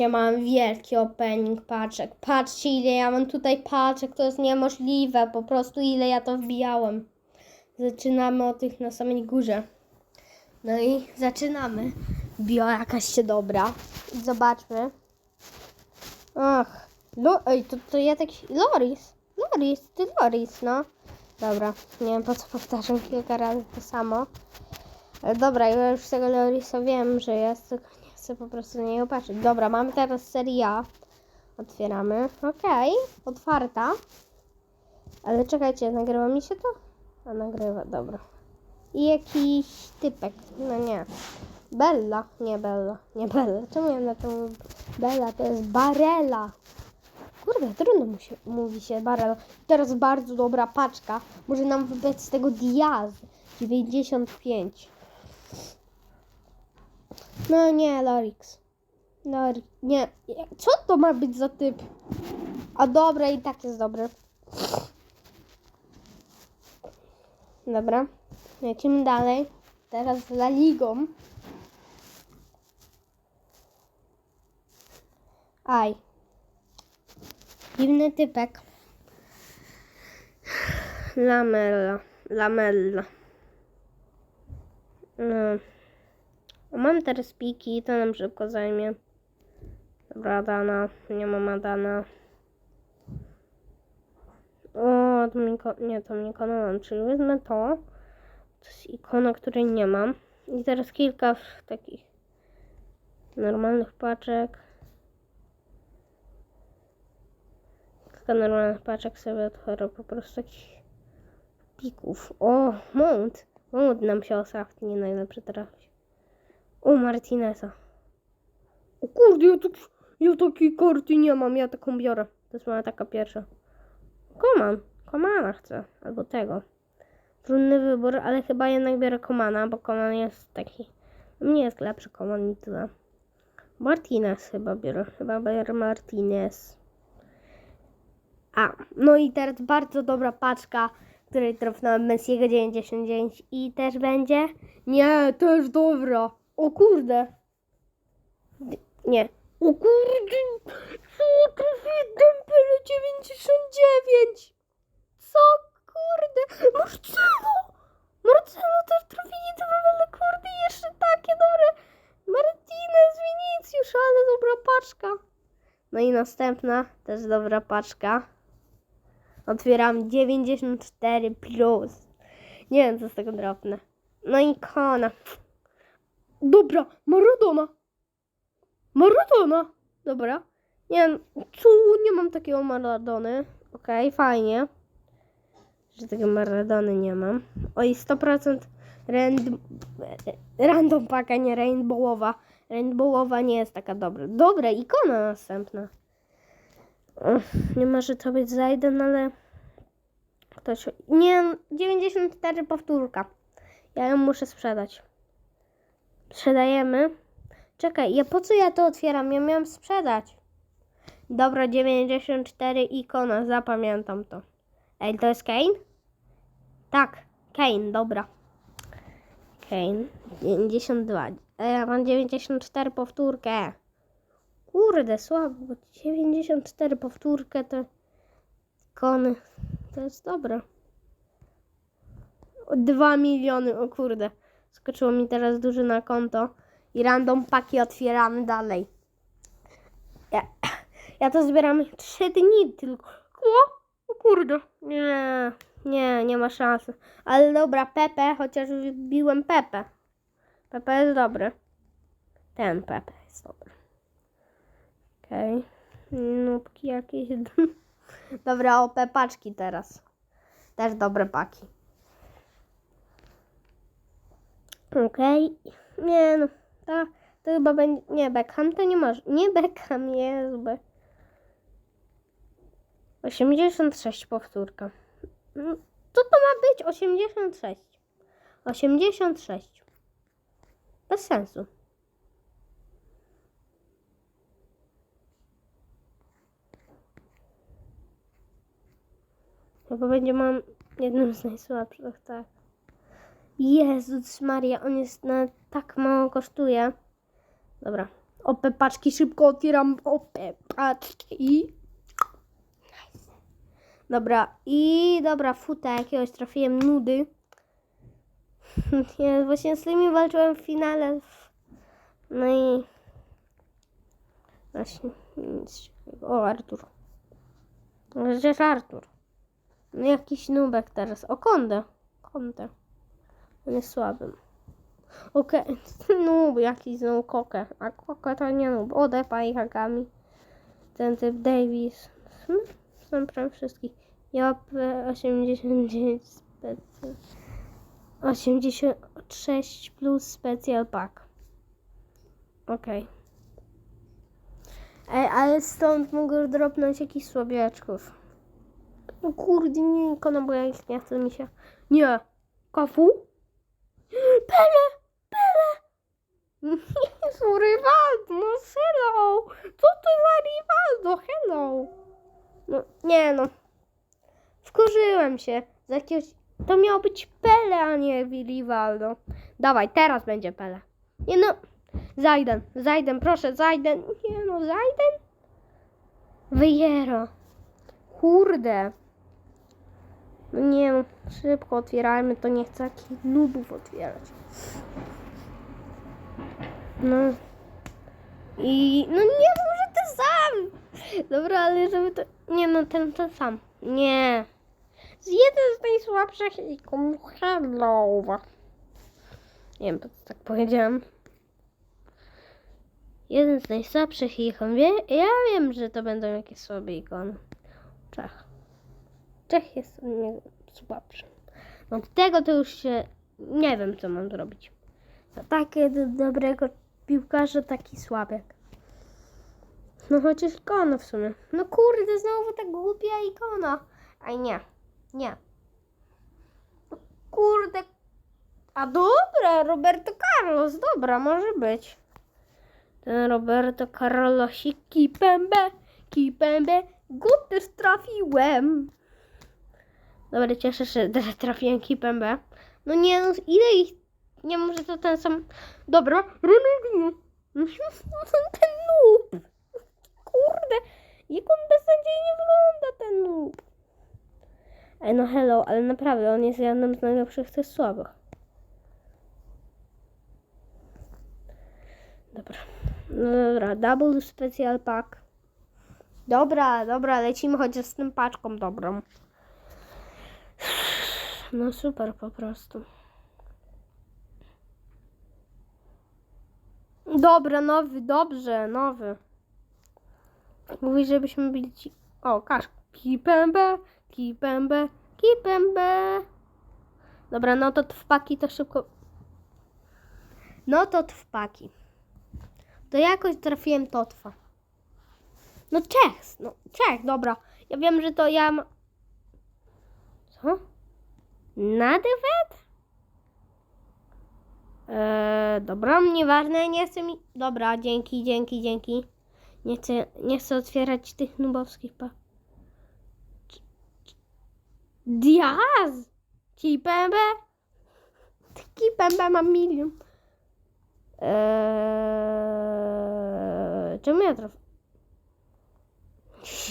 Patrzcie, mam wielki opening paczek. Patrzcie, ile ja mam tutaj paczek. To jest niemożliwe. Po prostu ile ja to wbijałem. Zaczynamy od tych na samej górze. No i zaczynamy. Bio jakaś się dobra. Zobaczmy. Ach. Lo, ej, to, to ja tak... Loris. Loris, ty Loris, no. Dobra, nie wiem po co powtarzam kilka razy to samo. Ale dobra, ja już tego Lorisa wiem, że jest, tylko chcę po prostu na niego patrzeć. Dobra, mamy teraz serię. Otwieramy. Okej, otwarta. Ale czekajcie, nagrywa mi się to? A nagrywa, dobra. I jakiś typek, no nie. Bella, nie Bella, nie Bella. Czemu ja na to mówię? Bella to jest Barella. Kurde, trudno mu się, mówi się Barella. Teraz bardzo dobra paczka. Może nam wybrać z tego Diaz. 95. No nie, Lorix. Lorix. Nie. Co to ma być za typ? A dobra, i tak jest dobry. Dobra. Lecimy dalej. Teraz z La Ligą. Aj. Dziwny typek. Lamella. Lamella. No. Mam teraz piki, to nam szybko zajmie. Dobra, Adana. Nie mam Adana. O, to mi iko- nie, to mi ikona mam, czyli wezmę to. To jest ikona, której nie mam. I teraz kilka takich normalnych paczek. Kilka normalnych paczek sobie otworzę, po prostu takich pików. O, mount. Mount nam się ostatni najlepszy trafi. O, Martineza. O kurde, ja, tak, ja takiej karty nie mam, ja taką biorę. To jest moja taka pierwsza. Koman. Komana chcę. Albo tego. Trudny wybór, ale chyba jednak biorę Komana, bo Koman jest taki... Nie jest lepszy Koman i tyle. Martinez chyba biorę. Chyba biorę Martinez. A, no i teraz bardzo dobra paczka, której trafnąłem Messiego 99 i też będzie... Nie, też dobra. O kurde. Nie. O kurde. Co trafię Dembele 99? Co kurde? Marcelo! Marcelo też trafili Dembele, kurde, jeszcze takie dobre. Martinez, Vinicius, ale dobra paczka. No i następna, też dobra paczka. Otwieram 94 plus. Nie wiem, co z tego drobne. No i kona. Dobra, Maradona. Maradona. Dobra. Nie co, nie mam takiego Maradony. Okej, fajnie. Że tego Maradony nie mam. Oj, 100% rand, random paka, nie rainbowowa. Rainbowowa nie jest taka dobra. Dobra, ikona następna. Ech, Nie może to być Zajden, ale... Ktoś... Nie, 94 powtórka. Ja ją muszę sprzedać. Sprzedajemy. Czekaj, ja po co ja to otwieram? Ja miałam sprzedać. Dobra, 94 ikona, zapamiętam to. Ej, to jest Kane? Tak, Kane, dobra. Kane, 92. Ej, ja mam 94 powtórkę. Kurde, słabo, bo 94 powtórkę to ikony. To jest dobre. O, 2 miliony, o kurde. Skoczyło mi teraz dużo na konto. I random paki otwieramy dalej. Ja, ja to zbieram 3 dni tylko. O, o kurde. Nie, nie, nie ma szansy. Ale dobra, Pepe, chociaż wbiłem Pepe. Pepe jest dobry. Ten Pepe jest dobry. Okej. Nubki jakieś. Dobra, OP paczki teraz. Też dobre paki. Okej. Nie no. To, to chyba będzie... Nie, Beckham to nie może. Nie Beckham, jest be... 86 powtórka. Mm, Co to ma być? 86. 86. Bez sensu. Chyba będzie mam jednym z najsłabszych, tak. Jezus Maria, on jest na tak mało kosztuje. Dobra, OP paczki, szybko otwieram OP paczki. Dobra, i dobra, futa jakiegoś trafiłem nudy. Ja właśnie z tymi walczyłem w finale. No i... Właśnie, nic. O, Artur. Przecież Artur. No jakiś nubek teraz. O, Kondę. Kondę. On jest słabym. Okej, noob jakiś znowu kokę. A kokę to nie noob. O, Depa i. Ten typ Davis. Hmm, Są prawie wszystkich. Ja mam 89 specjal. 86 plus special pack. Okej. Ej, ale stąd mogę dropnąć jakichś słabiaczków. No kurde, nie, ikona, bo ja ich nie chcę mi się. Nie. Kafu? Pele! Pele! Jezu, Rivaldo, no hello! Co to za Rivaldo? Hello! No, nie no. Wkurzyłem się. Z jakiegoś... To miało być Pele, a nie Rivaldo. Dawaj, teraz będzie Pele. Nie no. Zajden, Zajden, proszę, Zajden. Nie no, Zajden? Wyjero. Kurde. No nie no, szybko otwierajmy, to nie chcę takich nubów otwierać. No. I no nie może ten sam. Dobra, ale żeby to. Nie no, ten ten sam. Nie. Z jeden z najsłabszych ikon. Hello. Nie wiem, tak powiedziałem. Jeden z najsłabszych ikon. Ja wiem, że to będą jakieś słabe ikony. Czech. Czech jest słabszy. No od tego to już się nie wiem, co mam zrobić. Za takie do dobrego piłkarza taki słabiak. No chociaż ikona w sumie. No kurde, znowu ta głupia ikona. Aj nie, nie. No Kurde. A dobra, Roberto Carlos, dobra, może być. Ten Roberto Carlosik, kipębę, go też trafiłem. Dobra, cieszę się, że trafiłem kipębę. No nie, no ile ich... Nie, może to ten sam... Dobra, ten noob. Kurde, jak on beznadziejnie wygląda, ten noob. Ej, no hello, ale naprawdę, on jest jednym z najlepszych tych słabych. Dobra. No dobra, double special pack. Dobra, dobra, lecimy chociaż z tym paczką dobrą. No super po prostu. Dobra, nowy, dobrze, nowy. Mówi, żebyśmy byli ci... O, kasz. Kipębę, kipębę, kipębę. Dobra, no to trwpaki to szybko... No to trwpaki. To jakoś trafiłem to trwa. No Czech, no Czech, dobra. Ja wiem, że to ja... Co? Nadewet? Eee, dobra, nieważne, nie chcę mi... Dobra, dzięki, dzięki, dzięki. Nie chcę, nie chcę otwierać tych nubowskich pa... Diaz! Kipembe? Kipembe mam milion. Eee, czemu ja trafię?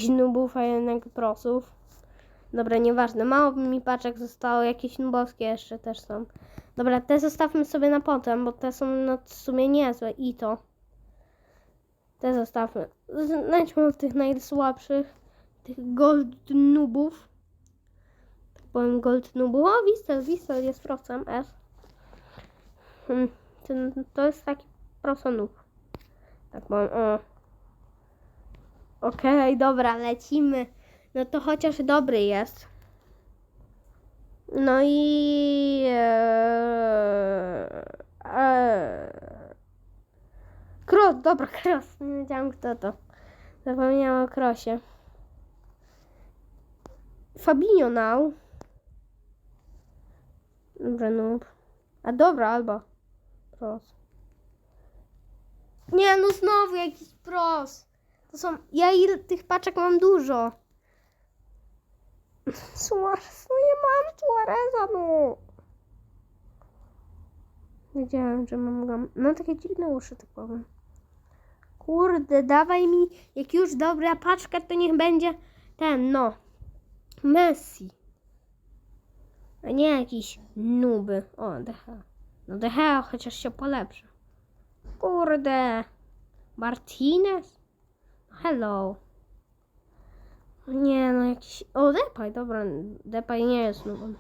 Nubów, a jednak prosów. Dobra, nieważne. Mało mi paczek zostało. Jakieś nubowskie jeszcze też są. Dobra, te zostawmy sobie na potem, bo te są no, w sumie niezłe. I to. Te zostawmy. Znajdźmy od tych najsłabszych. Tych gold nubów. Tak powiem gold nubów. O, Wistel, Wistel jest prosem S. Hmm, ten, to jest taki proso nub. Tak powiem, o. Okej, dobra, lecimy. No to chociaż dobry jest. No i... Eee, eee, Kros, dobra, Kros. Nie wiedziałam kto to. Zapomniałam o Krosie. Fabinho now. Dobra, noob. A dobra, albo pros. Nie, no znowu jakiś pros. To są... Ja ile tych paczek mam dużo. Suarez, no nie mam Suareza, no. Wiedziałem, że mam go. No takie dziwne uszy, tak powiem. Kurde, dawaj mi, jak już dobra paczka, to niech będzie ten, no, Messi. A nie jakiś nuby. O, DH. No DH chociaż się polepszy. Kurde. Martinez? Hello. Nie no, jakiś... O, Depay, dobra. Depay nie jest nubem.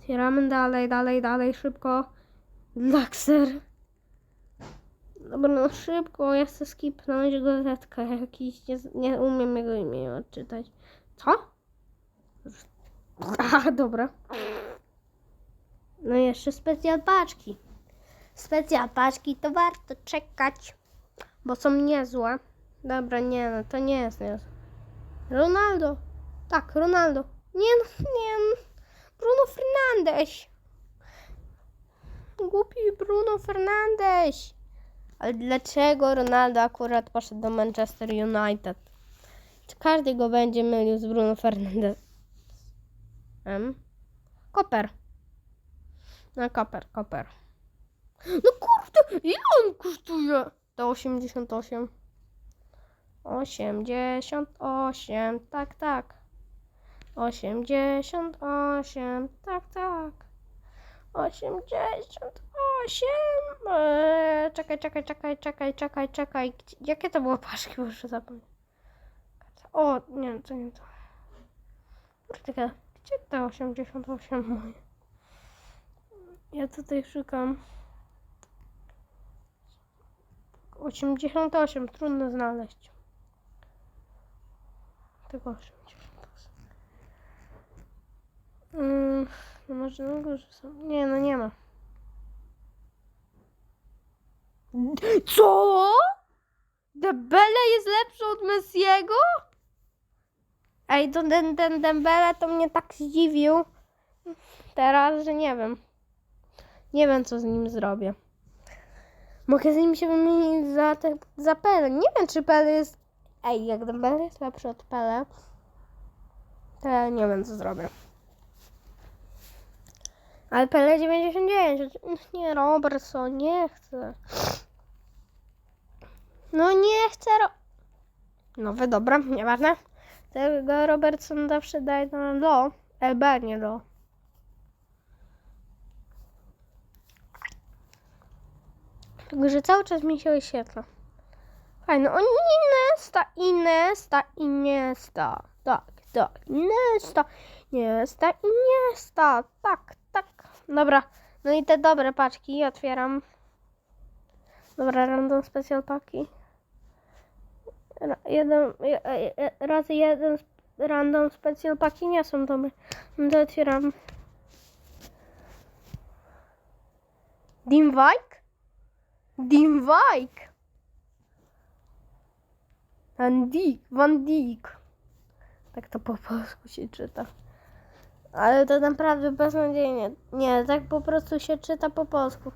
Otwieramy dalej, dalej, dalej, szybko. Laxer. Dobra, no szybko, ja chcę skipnąć gazetkę jakiś, nie, nie umiem jego imienia odczytać. Co? Aha, dobra. No i jeszcze specjal paczki. Specjal paczki to warto czekać, bo są niezłe. Dobra, nie no, to nie jest niezłe. Ronaldo. Tak, Ronaldo. Nie no, nie no. Bruno Fernandes. Głupi Bruno Fernandes. Ale dlaczego Ronaldo akurat poszedł do Manchester United? Czy każdy go będzie mylił z Bruno Fernandes? M? Koper. No koper, koper. No kurde, ile on kosztuje? To 88. 88, tak, tak. 88, tak, tak. 88. Eee, czekaj, czekaj, czekaj, czekaj, czekaj, czekaj. Jakie to było paszki? Muszę zapomnieć. O, nie, to nie to. Kurde, gdzie te 88 moje? Ja tutaj szukam. 88, trudno znaleźć. Tylko 88. Mm, no może na górze są. Nie, no nie ma. Co? Dembele jest lepszy od Messiego? Ej, to ten, ten Dembele to mnie tak zdziwił. Teraz, że nie wiem. Nie wiem, co z nim zrobię. Mogę z nim się wymienić za, za Pele. Nie wiem, czy Pele jest... Ej, jak jest lepszy od Pele, to ja nie wiem, co zrobię. Ale Pele 99. Nie, Robertson, nie chcę. No nie chcę ro... Nowy, dobra, nieważne. Tego Robertson zawsze daje na do. LB, nie do. Tylko, że cały czas mi się wyświetla. Fajno. O, Inesta, Inesta, Iniesta. Tak, tak. Inesta, Iniesta, Iniesta. Tak, tak. Dobra. No i te dobre paczki otwieram. Dobra, random special paki. Jeden, je- je- je- razy jeden random special paki nie są dobre. No to otwieram. Dimwijk? Dimwijk. Van Dijk, Van Dijk. Tak to po polsku się czyta. Ale to naprawdę beznadziejnie. Nie, tak po prostu się czyta po polsku.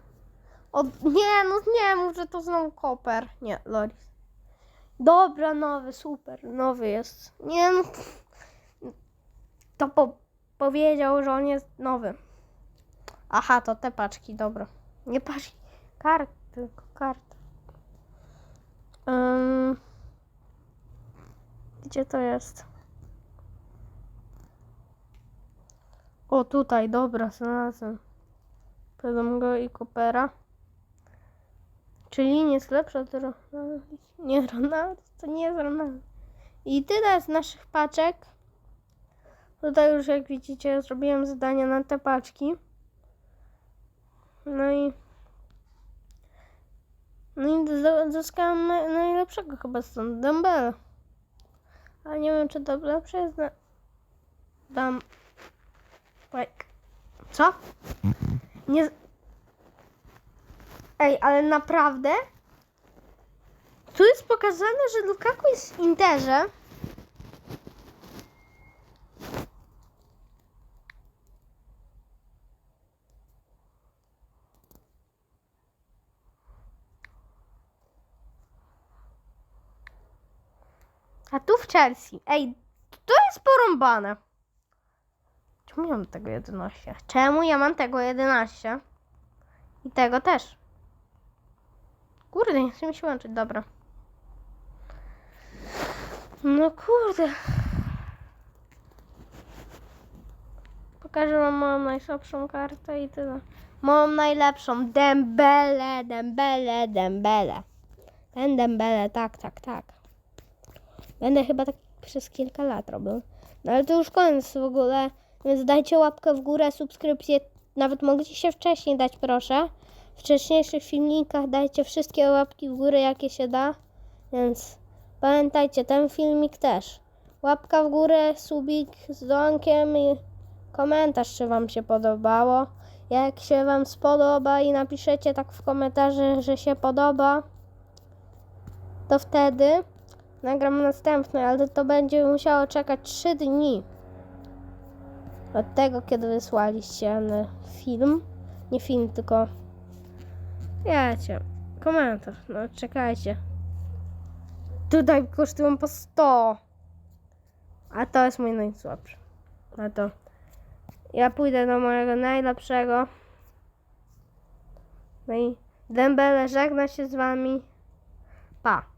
O, nie, no nie mów, że to znowu koper. Nie, Loris. Dobra, nowy, super, nowy jest. Nie no. To po, powiedział, że on jest nowy. Aha, to te paczki, dobra. Nie paczki, karty, tylko karty. Ym, gdzie to jest? O, tutaj, dobra, znalazłem. Podam go i Coopera. Czyli nie jest lepsza od. Nie, Ronaldo, to nie jest Ronaldo. I tyle z naszych paczek. Tutaj już, jak widzicie, zrobiłem zadania na te paczki. No i... No i zyskałem na- najlepszego chyba stąd, Dumbbell. Ale nie wiem, czy to lepsze jest na... Dam... Like. Co? Nie... Ej, ale naprawdę? Tu jest pokazane, że Lukaku jest w Interze. Chelsea. Ej, to jest porąbane. Czemu ja mam tego 11? Czemu ja mam tego 11? I tego też. Kurde, nie chce mi się łączyć, dobra. No kurde. Pokażę wam moją najsłabszą kartę i tyle. Moją najlepszą. Dembele, Dembele, Dembele. Ten Dembele, tak, tak, tak. Będę chyba tak przez kilka lat robił. No ale to już koniec w ogóle. Więc dajcie łapkę w górę, subskrypcję. Nawet mogliście się wcześniej dać, proszę. W wcześniejszych filmikach dajcie wszystkie łapki w górę, jakie się da. Więc pamiętajcie, ten filmik też. Łapka w górę, subik z dzwonkiem i komentarz, czy Wam się podobało. Jak się Wam spodoba i napiszecie tak w komentarzu, że się podoba, to wtedy nagram następny, ale to będzie musiało czekać 3 dni od tego, kiedy wysłaliście film. Nie film, tylko wiecie, komentarz. No czekajcie. Tutaj kosztują po 100. A to jest mój najsłabszy. No to ja pójdę do mojego najlepszego. No i Dembele żegna się z wami. Pa.